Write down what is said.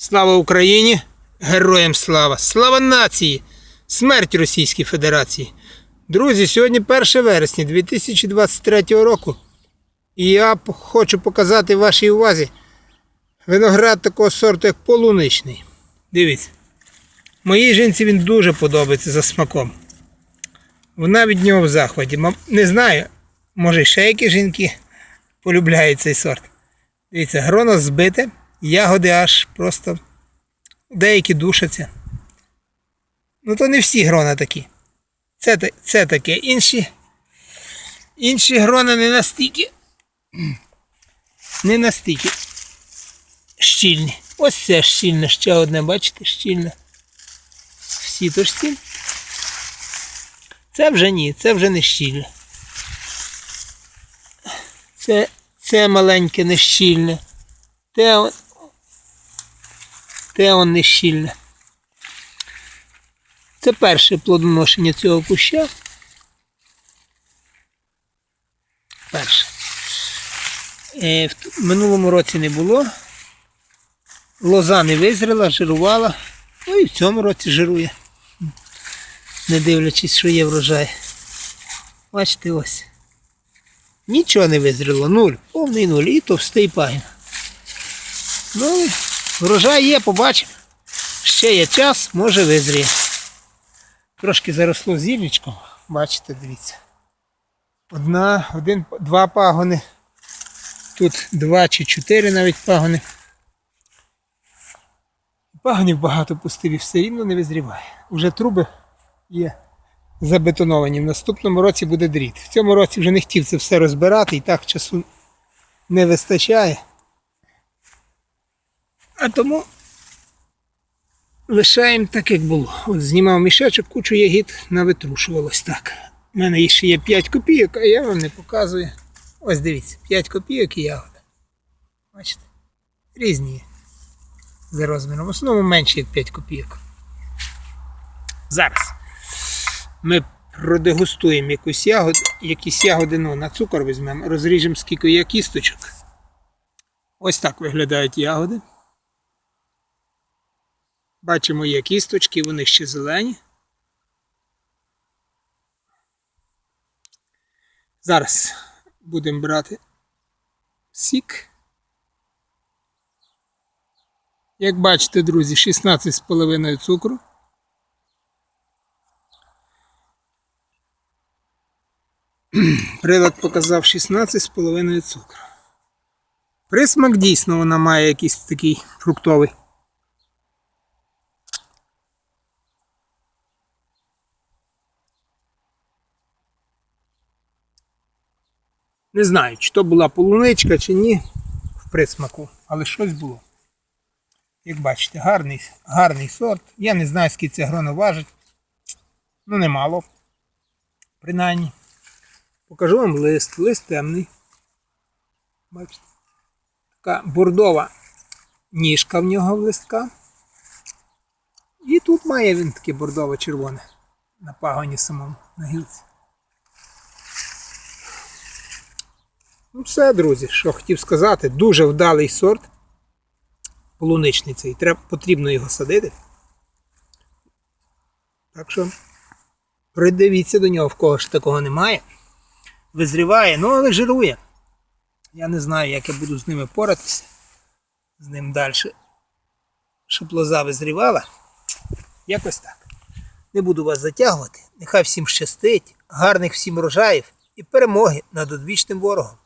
Слава Україні! Героям слава! Слава нації! Смерть Російській Федерації! Друзі, сьогодні 1 вересня 2023 року. І я хочу показати вашій увазі виноград такого сорту, як полуничний. Дивіться. Моїй жінці він дуже подобається за смаком. Вона від нього в захваті. Не знаю, може ще які жінки полюбляють цей сорт. Дивіться, гроно збите, ягоди аж просто деякі душаться. Ну то не всі грона такі. Це, це таке. Інші, інші грона не настільки. Не настільки щільні. Ось це щільне, ще одне, бачите, щільне. В сіточці. Це вже ні, це вже не щільне. Це, це маленьке не щільне. Те, те он не щільне. Це перше плодоношення цього куща. Перше. Е, в минулому році не було. Лоза не визріла, жирувала. Ну і в цьому році жирує. Не дивлячись, що є врожай. Бачите, ось. Нічого не визріло, нуль, повний нуль і товстий пагін. Ну, врожай є, побачимо. Ще є час, може визріє. Трошки заросло зіллячком, бачите, дивіться. Одна, один, два пагони. Тут два чи чотири навіть пагони. Пагонів багато пустив і все рівно не визріває. Уже труби є забетоновані. В наступному році буде дріт. В цьому році вже не хотів це все розбирати і так часу не вистачає. А тому лишаємо так, як було. От знімав мішечок, кучу ягід навитрушувалось так. У мене ще є 5 копійок, а я вам не показую. Ось дивіться, 5 копійок і ягода. Бачите? Різні за розміром. В основному менше, як 5 копійок. Зараз ми продегустуємо якусь ягоду, якісь ягоди ну, на цукор візьмемо, розріжемо скільки є кісточок. Ось так виглядають ягоди. Бачимо, є кісточки, вони ще зелені. Зараз будемо брати сік. Як бачите, друзі, 16,5 цукру. Прилад показав 16,5 цукру. Присмак дійсно вона має якийсь такий фруктовий. Не знаю, чи то була полуничка, чи ні в присмаку, але щось було. Як бачите, гарний, гарний сорт. Я не знаю, скільки це гроно важить. Ну, немало. Принаймні. Покажу вам лист. Лист темний. Бачите? Така бордова ніжка в нього в листка. І тут має він таке бордово-червоне на пагоні самому на гілці. Ну все, друзі, що хотів сказати, дуже вдалий сорт. Полуничний цей. Треба, потрібно його садити. Так що придивіться до нього, в кого ж такого немає. Визріває, ну але жирує. Я не знаю, як я буду з ними поратися. З ним далі. Щоб лоза визрівала. Якось так. Не буду вас затягувати. Нехай всім щастить, гарних всім врожаїв і перемоги над одвічним ворогом.